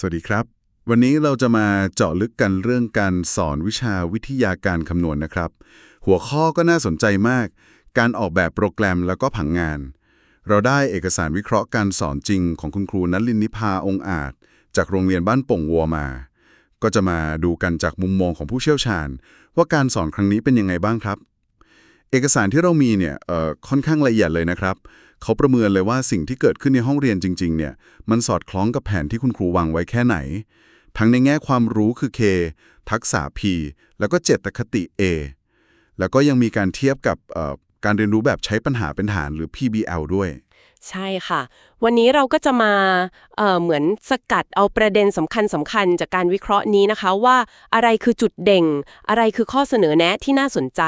สวัสดีครับ วันนี้เราจะมาเจาะลึกกันเรื่องการสอนวิชาวิทยาการคำนวณนะครับ หัวข้อก็น่าสนใจมาก การออกแบบโปรแกรมแล้วก็ผังงาน เราได้เอกสารวิเคราะห์การสอนจริงของคุณครูนัลินนิพาองค์อาจ จากโรงเรียนบ้านป่งวัวมา ก็จะมาดูกันจากมุมมองของผู้เชี่ยวชาญ ว่าการสอนครั้งนี้เป็นยังไงบ้างครับ เอกสารที่เรามีเนี่ยค่อนข้างละเอียดเลยนะครับ เขาประเมินเลยว่าสิ่งที่เกิดขึ้นในห้องเรียนจริง ๆ เนี่ย มันสอดคล้องกับแผนที่คุณครูวางไว้แค่ไหน ทั้งในแง่ความรู้คือ K ทักษะ P แล้วก็เจตคติ A แล้วก็ยังมีการเทียบกับการเรียนรู้แบบใช้ปัญหาเป็นฐานหรือ PBL ด้วย ใช่ค่ะ วันนี้เราก็จะมาเอ่อเหมือนสกัดเอาประเด็นสำคัญสำคัญจากการวิเคราะห์นี้นะคะว่าอะไรคือจุดเด่ง อะไรคือข้อเสนอแนะที่น่าสนใจ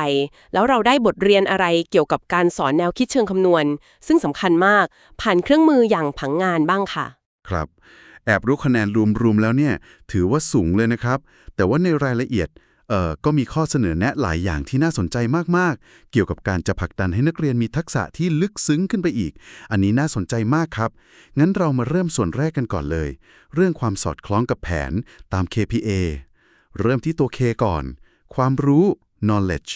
แล้วเราได้บทเรียนอะไรเกี่ยวกับการสอนแนวคิดเชิงคำนวณ ซึ่งสำคัญมากผ่านเครื่องมืออย่างผังงานบ้างค่ะ ครับ แอบรู้คะแนนรวมๆแล้วเนี่ย ถือว่าสูงเลยนะครับ แต่ว่าในรายละเอียด ก็มีข้อเสนอแนะหลายอย่างที่น่าสนใจมากๆ เกี่ยวกับการจะผลักดันให้นักเรียนมีทักษะที่ลึกซึ้งขึ้นไปอีก อันนี้น่าสนใจมากครับ งั้นเรามาเริ่มส่วนแรกกันก่อนเลย เรื่องความสอดคล้องกับแผนตาม KPA เริ่มที่ตัว K ก่อน ความรู้ knowledge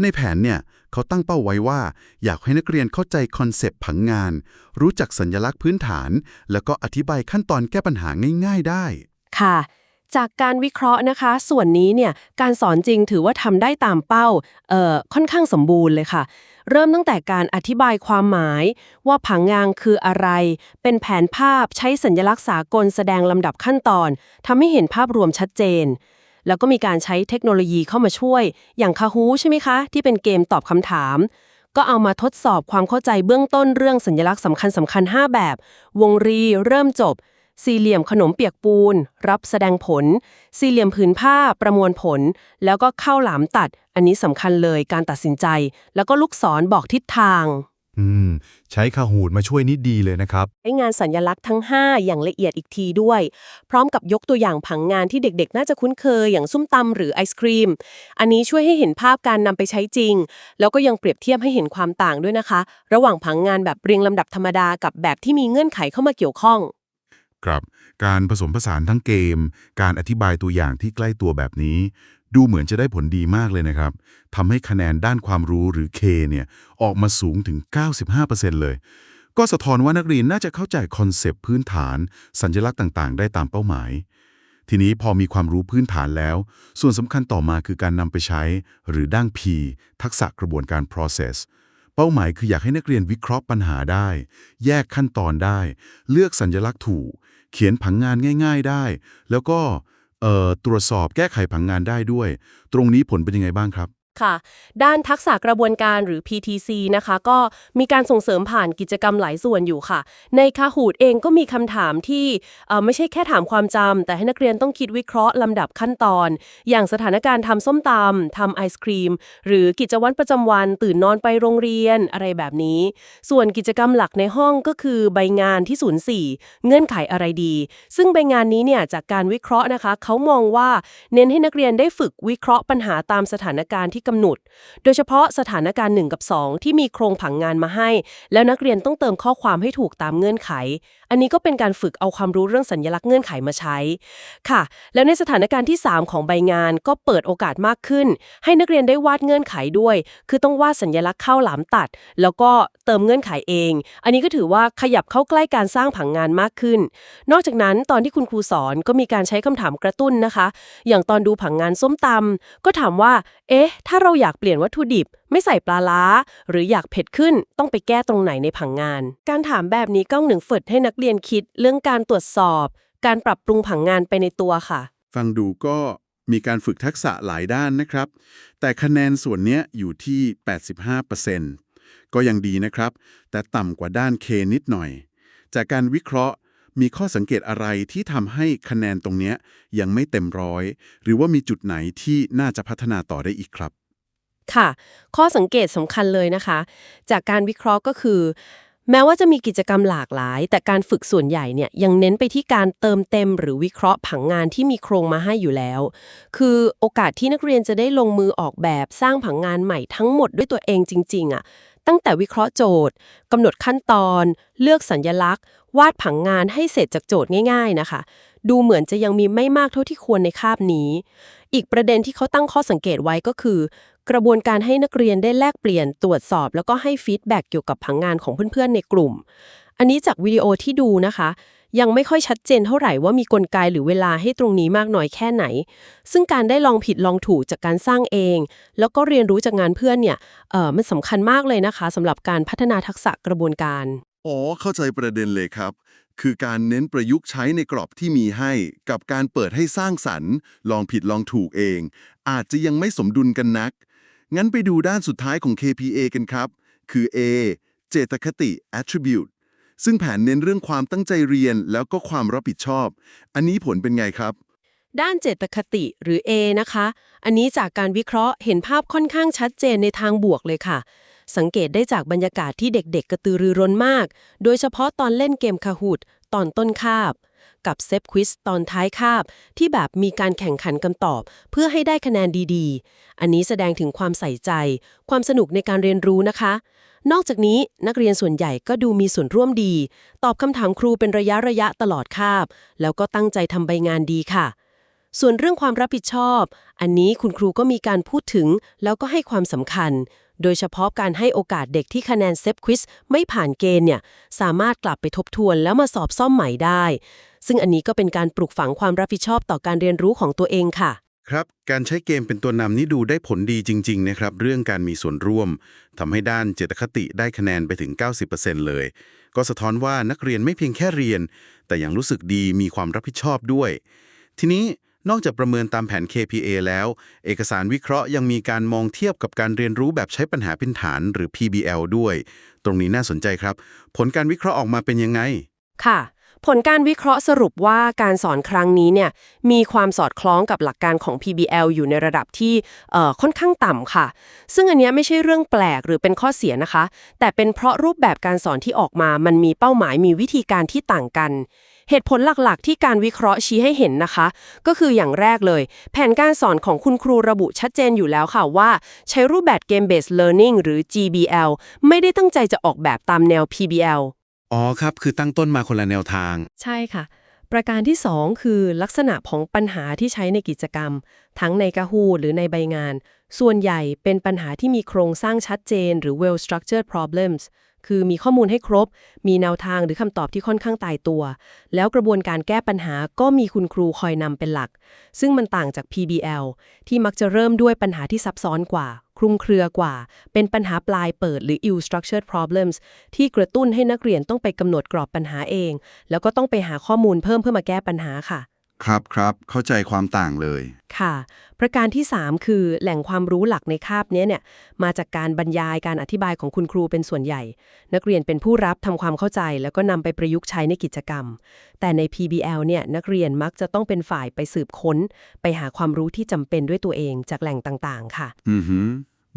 ในแผนเนี่ยเขาตั้งเป้าไว้ว่า อยากให้นักเรียนเข้าใจคอนเซปต์ผังงาน รู้จักสัญลักษณ์พื้นฐาน แล้วก็อธิบายขั้นตอนแก้ปัญหาง่าย ๆ ได้ ค่ะ จากการวิเคราะห์นะคะ ส่วนนี้เนี่ยการสอนจริงถือว่าทำได้ตามเป้าเอ่อค่อนข้างสมบูรณ์เลยค่ะ เริ่มตั้งแต่การอธิบายความหมาย ว่าผังงานคืออะไร เป็นแผนภาพใช้สัญลักษณ์สากลแสดงลำดับขั้นตอนทำให้เห็นภาพรวมชัดเจน แล้วก็มีการใช้เทคโนโลยีเข้ามาช่วย อย่างคาฮูใช่ไหมคะ ที่เป็นเกมตอบคำถามก็เอามาทดสอบความเข้าใจเบื้องต้นเรื่องสัญลักษณ์สำคัญสำคัญ 5 แบบ วงรีเริ่มจบ สี่เหลี่ยมขนมเปียกปูน รับแสดงผล สี่เหลี่ยมผืนผ้าประมวลผล แล้วก็เข้าหลามตัด อันนี้สำคัญเลยการตัดสินใจ แล้วก็ลูกศรบอกทิศทาง อืม ใช้คาหูดมาช่วยนิดดีเลยนะครับ ใช้งานสัญลักษณ์ทั้ง 5 อย่างละเอียดอีกทีด้วย พร้อมกับยกตัวอย่างผังงานที่เด็กๆ น่าจะคุ้นเคยอย่างส้มตำหรือไอศครีม อันนี้ช่วยให้เห็นภาพการนำไปใช้จริง แล้วก็ยังเปรียบเทียบให้เห็นความต่างด้วยนะคะ ระหว่างผังงานแบบเรียงลำดับธรรมดากับแบบที่มีเงื่อนไขเข้ามาเกี่ยวข้อง ครับการผสมผสานทั้งเกม การอธิบายตัวอย่างที่ใกล้ตัวแบบนี้ ดูเหมือนจะได้ผลดีมากเลยนะครับทำให้คะแนนด้านความรู้หรือ K เนี่ยออกมาสูงถึง 95%เลย ก็สะท้อนว่านักเรียนน่าจะเข้าใจคอนเซปต์พื้นฐาน สัญลักษณ์ต่างๆ ได้ตามเป้าหมาย ทีนี้พอมีความรู้พื้นฐานแล้ว ส่วนสำคัญต่อมาคือการนำไปใช้ หรือด้าน P ทักษะกระบวนการ process เป้าหมายคืออยากให้นักเรียนวิเคราะห์ปัญหาได้ แยกขั้นตอนได้ เลือกสัญลักษณ์ถูก เขียนผังงานง่าย ๆได้ แล้วก็ตรวจสอบแก้ไขผังงานได้ด้วย ตรงนี้ผลเป็นยังไงบ้างครับ ค่ะ ด้านทักษะกระบวนการหรือ PTC นะคะ ก็มีการส่งเสริมผ่านกิจกรรมหลายส่วนอยู่ค่ะ ในคาหูดเองก็มีคำถามที่ไม่ใช่แค่ถามความจำแต่ให้นักเรียนต้องคิดวิเคราะห์ลำดับขั้นตอน อย่างสถานการณ์ทำส้มตำทำไอศครีม หรือกิจวัตรประจำวัน ตื่นนอนไปโรงเรียนอะไรแบบนี้ ส่วนกิจกรรมหลักในห้องก็คือใบงานที่04เงื่อนไขอะไรดี ซึ่งใบงานนี้เนี่ยจากการวิเคราะห์นะคะ เขามองว่าเน้นให้นักเรียนได้ฝึกวิเคราะห์ปัญหาตามสถานการณ์ที่กำหนด โดยเฉพาะสถานการณ์ 1 กับ 2 ที่มีโครงผังงานมาให้ แล้วนักเรียนต้องเติมข้อความให้ถูกตามเงื่อนไข อันนี้ก็เป็นการฝึกเอาความรู้เรื่องสัญลักษณ์เงื่อนไขมาใช้ ค่ะ แล้วในสถานการณ์ที่ 3 ของใบงานก็เปิดโอกาสมากขึ้น ให้นักเรียนได้วาดเงื่อนไขด้วย คือต้องวาดสัญลักษณ์เข้าหลามตัด แล้วก็เติมเงื่อนไขเอง อันนี้ก็ถือว่าขยับเข้าใกล้การสร้างผังงานมากขึ้น นอกจากนั้นตอนที่คุณครูสอนก็มีการใช้คำถามกระตุ้นนะคะ อย่างตอนดูผังงานส้มตำก็ถามว่า เอ๊ะถ้าเราอยากเปลี่ยนวัตถุดิบ ไม่ใส่ปลาล้า หรืออยากเผ็ดขึ้นต้องไปแก้ตรงไหนในผังงาน การถามแบบนี้ก็หนึ่งฝึกให้นักเรียนคิดเรื่องการตรวจสอบ การปรับปรุงผังงานไปในตัวค่ะ ฟังดูก็มีการฝึกทักษะหลายด้านนะครับ แต่คะแนนส่วนเนี้ยอยู่ที่ 85%ก็ยังดีนะครับ แต่ต่ำกว่าด้าน K นิดหน่อย จากการวิเคราะห์มีข้อสังเกตอะไรที่ทำให้คะแนนตรงนี้ยังไม่เต็มร้อย หรือว่ามีจุดไหนที่น่าจะพัฒนาต่อได้อีกครับ ค่ะ ข้อสังเกตสำคัญเลยนะคะ จากการวิเคราะห์ก็คือ แม้ว่าจะมีกิจกรรมหลากหลาย แต่การฝึกส่วนใหญ่เนี่ยยังเน้นไปที่การเติมเต็ม หรือวิเคราะห์ผังงานที่มีโครงมาให้อยู่แล้ว คือโอกาสที่นักเรียนจะได้ลงมือออกแบบสร้างผังงานใหม่ทั้งหมดด้วยตัวเองจริง ๆอะ่ะตั้งแต่วิเคราะห์โจทย์กำหนดขั้นตอน เลือกสัญญลักษณ์ วาดผังงานให้เสร็จจากโจทย์ง่าย ๆ นะคะ ดูเหมือนจะยังมีไม่มากเท่าที่ควรในคาบนี้ อีกประเด็นที่เขาตั้งข้อสังเกตไว้ก็คือ กระบวนการให้นักเรียนได้แลกเปลี่ยนตรวจสอบ แล้วก็ให้ฟีดแบ็กเกี่ยวกับผังงานของเพื่อนๆในกลุ่ม อันนี้จากวิดีโอที่ดูนะคะ ยังไม่ค่อยชัดเจนเท่าไหร่ว่ามีกลไกหรือเวลาให้ตรงนี้มากน้อยแค่ไหน ซึ่งการได้ลองผิดลองถูกจากการสร้างเอง แล้วก็เรียนรู้จากงานเพื่อนเนี่ยเออมันสำคัญมากเลยนะคะสำหรับการพัฒนาทักษะกระบวนการ อ๋อ เข้าใจประเด็นเลยครับ คือการเน้นประยุกต์ใช้ในกรอบที่มีให้ กับการเปิดให้สร้างสรรค์ ลองผิดลองถูกเอง อาจจะยังไม่สมดุลกันนัก งั้นไปดูด้านสุดท้ายของ KPA กันครับ คือ A เจตคติ attribute ซึ่งแผนเน้นเรื่องความตั้งใจเรียนแล้วก็ความรับผิดชอบ อันนี้ผลเป็นไงครับ ด้านเจตคติหรือ A นะคะ อันนี้จากการวิเคราะห์เห็นภาพค่อนข้างชัดเจนในทางบวกเลยค่ะ สังเกตได้จากบรรยากาศที่เด็กๆ กระตือรือร้นมาก โดยเฉพาะตอนเล่นเกมคาฮูดตอนต้นคาบ กับเซฟควิสตอนท้ายคาบ ที่แบบมีการแข่งขันคำตอบ เพื่อให้ได้คะแนนดีๆ อันนี้แสดงถึงความใส่ใจ ความสนุกในการเรียนรู้นะคะ นอกจากนี้นักเรียนส่วนใหญ่ก็ดูมีส่วนร่วมดี ตอบคำถามครูเป็นระยะระยะๆตลอดคาบ แล้วก็ตั้งใจทำใบงานดีค่ะส่วนเรื่องความรับผิดชอบ อันนี้คุณครูก็มีการพูดถึง แล้วก็ให้ความสำคัญ โดยเฉพาะการให้โอกาสเด็กที่คะแนนเซฟควิสไม่ผ่านเกณฑ์เนี่ยสามารถกลับไปทบทวนแล้วมาสอบซ่อมใหม่ได้ ซึ่งอันนี้ก็เป็นการปลูกฝังความรับผิดชอบต่อการเรียนรู้ของตัวเองค่ะ ครับ การใช้เกมเป็นตัวนำนี่ดูได้ผลดีจริง ๆ นะครับ เรื่องการมีส่วนร่วมทำให้ด้านเจตคติได้คะแนนไปถึง 90%เลย ก็สะท้อนว่านักเรียนไม่เพียงแค่เรียน แต่ยังรู้สึกดีมีความรับผิดชอบด้วย ทีนี้ นอกจากประเมินตามแผน KPA แล้ว เอกสารวิเคราะห์ยังมีการมองเทียบกับการเรียนรู้แบบใช้ปัญหาพื้นฐานหรือ PBL ด้วย ตรงนี้น่าสนใจครับ ผลการวิเคราะห์ออกมาเป็นยังไง ค่ะ ผลการวิเคราะห์สรุปว่าการสอนครั้งนี้เนี่ยมีความสอดคล้องกับหลักการของ PBL อยู่ในระดับที่ค่อนข้างต่ำค่ะ ซึ่งอันนี้ไม่ใช่เรื่องแปลกหรือเป็นข้อเสียนะคะ แต่เป็นเพราะรูปแบบการสอนที่ออกมา มันมีเป้าหมายมีวิธีการที่ต่างกัน เหตุผลหลักๆ ที่การวิเคราะห์ชี้ให้เห็นนะคะ ก็คืออย่างแรกเลย แผนการสอนของคุณครูระบุชัดเจนอยู่แล้วค่ะว่า ใช้รูปแบบ Game Based Learning หรือ GBL ไม่ได้ตั้งใจจะออกแบบตามแนว PBL อ๋อครับ คือตั้งต้นมาคนละแนวทาง ใช่ค่ะ ประการที่ 2 คือลักษณะของปัญหาที่ใช้ในกิจกรรม ทั้งในก a ฮูหรือในใบงาน ส่วนใหญ่เป็นปัญหาที่มีโครงสร้างชัดเจน หรือ well structured problems คือมีข้อมูลให้ครบ มีแนวทางหรือคำตอบที่ค่อนข้างตายตัว แล้วกระบวนการแก้ปัญหาก็มีคุณครูคอยนำเป็นหลัก ซึ่งมันต่างจาก PBL ที่มักจะเริ่มด้วยปัญหาที่ซับซ้อนกว่า คลุมเครือกว่า เป็นปัญหาปลายเปิดหรือ ill structured problems ที่กระตุ้นให้นักเรียนต้องไปกำหนดกรอบปัญหาเอง แล้วก็ต้องไปหาข้อมูลเพิ่มเพื่อมาแก้ปัญหาค่ะ ครับครับเข้าใจความต่างเลย ค่ะ ประการที่ 3 คือแหล่งความรู้หลักในคาบเนี้ยเนี่ยมาจากการบรรยายการอธิบายของคุณครูเป็นส่วนใหญ่ นักเรียนเป็นผู้รับทำความเข้าใจ แล้วก็นำไปประยุกต์ใช้ในกิจกรรม แต่ใน PBL เนี่ยนักเรียนมักจะต้องเป็นฝ่ายไปสืบค้น ไปหาความรู้ที่จำเป็นด้วยตัวเองจากแหล่งต่างๆ ค่ะ อือหือ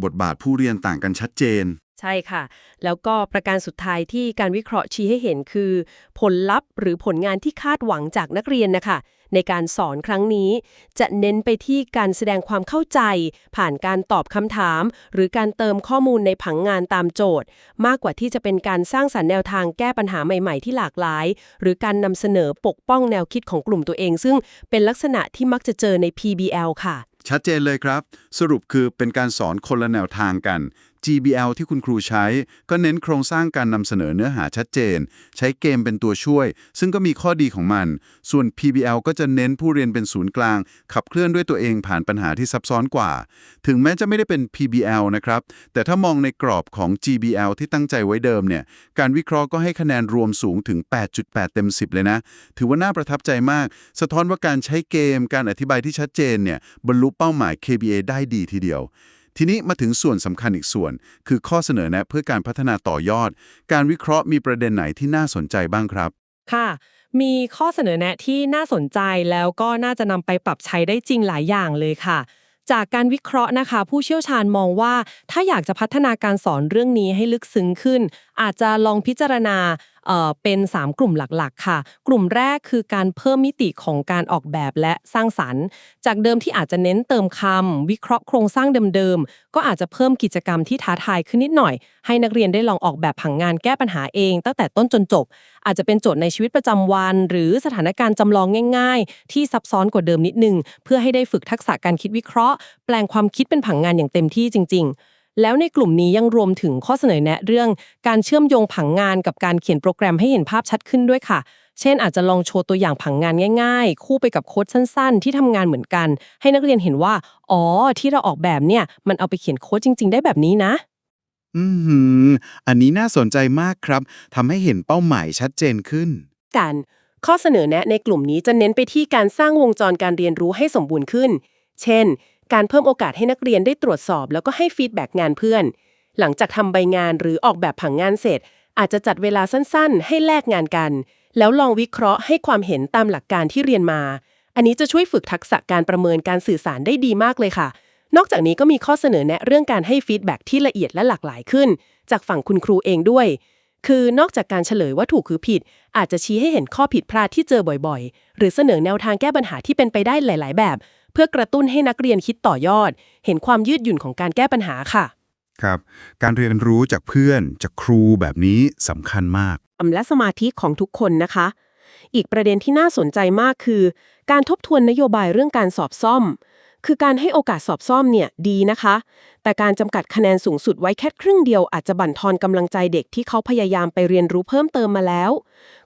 บทบาทผู้เรียนต่างกันชัดเจน ใช่ค่ะ แล้วก็ประการสุดท้ายที่การวิเคราะห์ชี้ให้เห็นคือ ผลลัพธ์หรือผลงานที่คาดหวังจากนักเรียนนะคะ ในการสอนครั้งนี้ จะเน้นไปที่การแสดงความเข้าใจ ผ่านการตอบคำถาม หรือการเติมข้อมูลในผังงานตามโจทย์ มากกว่าที่จะเป็นการสร้างสรรค์แนวทางแก้ปัญหาใหม่ๆ ที่หลากหลาย หรือการนำเสนอปกป้องแนวคิดของกลุ่มตัวเอง ซึ่งเป็นลักษณะที่มักจะเจอใน PBL ค่ะชัดเจนเลยครับ สรุปคือเป็นการสอนคนละแนวทางกัน GBL ที่คุณครูใช้ ก็เน้นโครงสร้างการนำเสนอเนื้อหาชัดเจน ใช้เกมเป็นตัวช่วย ซึ่งก็มีข้อดีของมัน ส่วน PBL ก็จะเน้นผู้เรียนเป็นศูนย์กลาง ขับเคลื่อนด้วยตัวเองผ่านปัญหาที่ซับซ้อนกว่า ถึงแม้จะไม่ได้เป็น PBL นะครับ แต่ถ้ามองในกรอบของ GBL ที่ตั้งใจไว้เดิมเนี่ย การวิเคราะห์ก็ให้คะแนนรวมสูงถึง 8.8 เต็ม 10 เลยนะ ถือว่าน่าประทับใจมาก สะท้อนว่าการใช้เกม การอธิบายที่ชัดเจนเนี่ย บรรลุเป้าหมาย KBA ได้ดีทีเดียว ทีนี้มาถึงส่วนสำคัญอีกส่วน คือข้อเสนอแนะเพื่อการพัฒนาต่อยอด การวิเคราะห์มีประเด็นไหนที่น่าสนใจบ้างครับ ค่ะ มีข้อเสนอแนะที่น่าสนใจแล้วก็น่าจะนำไปปรับใช้ได้จริงหลายอย่างเลยค่ะ จากการวิเคราะห์นะคะ ผู้เชี่ยวชาญมองว่า ถ้าอยากจะพัฒนาการสอนเรื่องนี้ให้ลึกซึ้งขึ้น อาจจะลองพิจารณาเป็น 3 กลุ่มหลักๆ ค่ะ กลุ่มแรกคือการเพิ่มมิติของการออกแบบและสร้างสรรค์ จากเดิมที่อาจจะเน้นเติมคำวิเคราะห์โครงสร้างเดิมๆ ก็อาจจะเพิ่มกิจกรรมที่ท้าทายขึ้นนิดหน่อย ให้นักเรียนได้ลองออกแบบผังงานแก้ปัญหาเอง ตั้งแต่ต้นจนจบ อาจจะเป็นโจทย์ในชีวิตประจำวัน หรือสถานการณ์จำลองง่าย ๆ ที่ซับซ้อนกว่าเดิมนิดนึง เพื่อให้ได้ฝึกทักษะการคิดวิเคราะห์ แปลงความคิดเป็นผังงานอย่างเต็มที่จริง ๆ แล้วในกลุ่มนี้ยังรวมถึงข้อเสนอแนะเรื่อง การเชื่อมโยงผังงานกับการเขียนโปรแกรมให้เห็นภาพชัดขึ้นด้วยค่ะ เช่น อาจจะลองโชว์ตัวอย่างผังงานง่ายๆ คู่ไปกับโค้ดสั้นๆ ที่ทำงานเหมือนกัน ให้นักเรียนเห็นว่า อ๋อ ที่เราออกแบบเนี่ย มันเอาไปเขียนโค้ดจริง ๆ ได้แบบนี้นะอือหืออันนี้น่าสนใจมากครับทำให้เห็นเป้าหมายชัดเจนขึ้น กัน ข้อเสนอแนะในกลุ่มนี้จะเน้นไปที่การสร้างวงจรการเรียนรู้ให้สมบูรณ์ขึ้น เช่น การเพิ่มโอกาสให้นักเรียนได้ตรวจสอบ แล้วก็ให้ฟีดแบ็กงานเพื่อน หลังจากทำใบงานหรือออกแบบผังงานเสร็จ อาจจะจัดเวลาสั้นๆ ให้แลกงานกัน แล้วลองวิเคราะห์ให้ความเห็นตามหลักการที่เรียนมา อันนี้จะช่วยฝึกทักษะการประเมินการสื่อสารได้ดีมากเลยค่ะ นอกจากนี้ก็มีข้อเสนอแนะเรื่องการให้ฟีดแบ็กที่ละเอียดและหลากหลายขึ้น จากฝั่งคุณครูเองด้วย คือนอกจากการเฉลยว่าถูกหรือผิด อาจจะชี้ให้เห็นข้อผิดพลาดที่เจอบ่อยๆ หรือเสนอแนวทางแก้ปัญหาที่เป็นไปได้หลาย ๆ แบบ เพื่อกระตุ้นให้นักเรียนคิดต่อยอด เห็นความยืดหยุ่นของการแก้ปัญหาค่ะ ครับ การเรียนรู้จากเพื่อนจากครูแบบนี้สำคัญมากอำและสมาธิของทุกคนนะคะ อีกประเด็นที่น่าสนใจมากคือ การทบทวนนโยบายเรื่องการสอบซ่อม คือการให้โอกาสสอบซ่อมเนี่ยดีนะคะ แต่การจำกัดคะแนนสูงสุดไว้แค่ครึ่งเดียวอาจจะบั่นทอนกำลังใจเด็กที่เขาพยายามไปเรียนรู้เพิ่มเติมมาแล้ว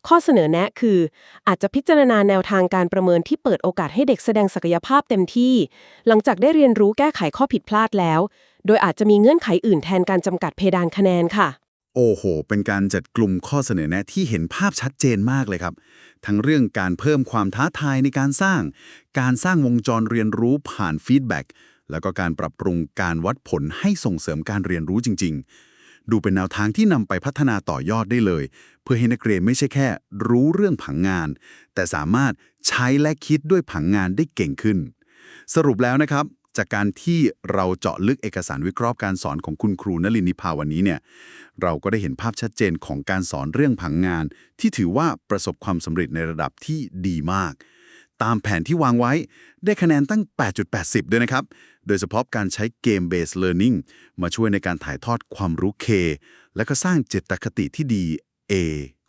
ข้อเสนอแนะคือ อาจจะพิจารณาแนวทางการประเมินที่เปิดโอกาสให้เด็กแสดงศักยภาพเต็มที่ หลังจากได้เรียนรู้แก้ไขข้อผิดพลาดแล้ว โดยอาจจะมีเงื่อนไขอื่นแทนการจำกัดเพดานคะแนนค่ะ โอ้โห เป็นการจัดกลุ่มข้อเสนอแนะที่เห็นภาพชัดเจนมากเลยครับ ทั้งเรื่องการเพิ่มความท้าทายในการสร้าง การสร้างวงจรเรียนรู้ผ่านฟีดแบ็กแล้วก็การปรับปรุงการวัดผลให้ส่งเสริมการเรียนรู้จริง ๆ ดูเป็นแนวทางที่นำไปพัฒนาต่อยอดได้เลย เพื่อให้นักเรียนไม่ใช่แค่ รู้เรื่องผังงาน แต่สามารถใช้และคิดด้วยผังงานได้เก่งขึ้น สรุปแล้วนะครับ จากการที่เราเจาะลึกเอกสารวิเคราะห์การสอนของคุณครูนลินนิพาวันนี้เนี่ยเราก็ได้เห็นภาพชัดเจนของการสอนเรื่องผังงาน ที่ถือว่าประสบความสำเร็จในระดับที่ดีมาก ตามแผนที่วางไว้ได้คะแนนตั้ง 8.80 ด้วยนะครับ โดยเฉพาะการใช้เกม based learning มาช่วยในการถ่ายทอดความรู้ K และก็สร้างเจตคติที่ดี A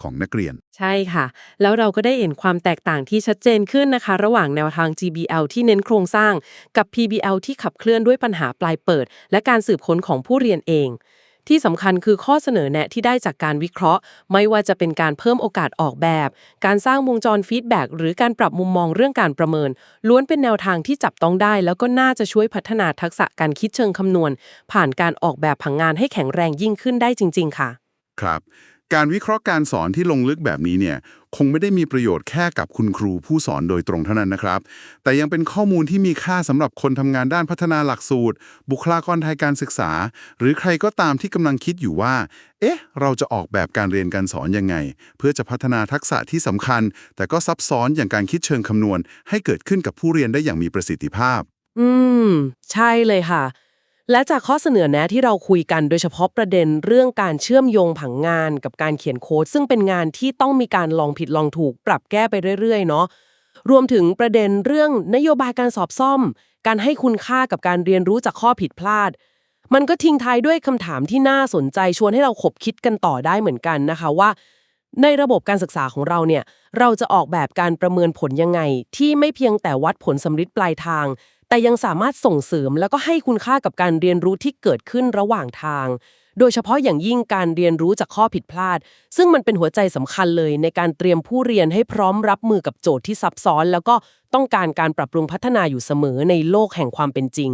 ของนักเรียน ใช่ค่ะ แล้วเราก็ได้เห็นความแตกต่างที่ชัดเจนขึ้นนะคะ ระหว่างแนวทาง GBL ที่เน้นโครงสร้าง กับ PBL ที่ขับเคลื่อนด้วยปัญหาปลายเปิด และการสืบค้นของผู้เรียนเอง ที่สำคัญคือข้อเสนอแนะที่ได้จากการวิเคราะห์ ไม่ว่าจะเป็นการเพิ่มโอกาสออกแบบ การสร้างวงจรฟีดแบ็กหรือการปรับมุมมองเรื่องการประเมิน ล้วนเป็นแนวทางที่จับต้องได้ แล้วก็น่าจะช่วยพัฒนาทักษะการคิดเชิงคำนวณ ผ่านการออกแบบผังงานให้แข็งแรงยิ่งขึ้นได้จริง ๆ ค่ะ ครับ การวิเคราะห์การสอนที่ลงลึกแบบนี้เนี่ยคงไม่ได้มีประโยชน์แค่กับคุณครูผู้สอนโดยตรงเท่านั้นนะครับ แต่ยังเป็นข้อมูลที่มีค่าสำหรับคนทำงานด้านพัฒนาหลักสูตร บุคลากรทางการศึกษา หรือใครก็ตามที่กำลังคิดอยู่ว่า เอ๊ะ เราจะออกแบบการเรียนการสอนยังไง เพื่อจะพัฒนาทักษะที่สำคัญ แต่ก็ซับซ้อนอย่างการคิดเชิงคำนวณ ให้เกิดขึ้นกับผู้เรียนได้อย่างมีประสิทธิภาพ อืม ใช่เลยค่ะ และจากข้อเสนอแนะที่เราคุยกันโดยเฉพาะประเด็นเรื่องการเชื่อมโยงผังงานกับการเขียนโค้ดซึ่งเป็นงานที่ต้องมีการลองผิดลองถูกปรับแก้ไปเรื่อยๆเนาะรวมถึงประเด็นเรื่องนโยบายการสอบซ่อม การให้คุณค่ากับการเรียนรู้จากข้อผิดพลาด มันก็ทิ้งท้ายด้วยคำถามที่น่าสนใจชวนให้เราขบคิดกันต่อได้เหมือนกันนะคะว่า ในระบบการศึกษาของเราเนี่ยเราจะออกแบบการประเมินผลยังไง ที่ไม่เพียงแต่วัดผลสำลิดปลายทาง แต่ยังสามารถส่งเสริมแล้วก็ให้คุณค่ากับการเรียนรู้ที่เกิดขึ้นระหว่างทาง โดยเฉพาะอย่างยิ่งการเรียนรู้จากข้อผิดพลาด ซึ่งมันเป็นหัวใจสำคัญเลยในการเตรียมผู้เรียนให้พร้อมรับมือกับโจทย์ที่ซับซ้อน แล้วก็ต้องการการปรับปรุงพัฒนาอยู่เสมอในโลกแห่งความเป็นจริง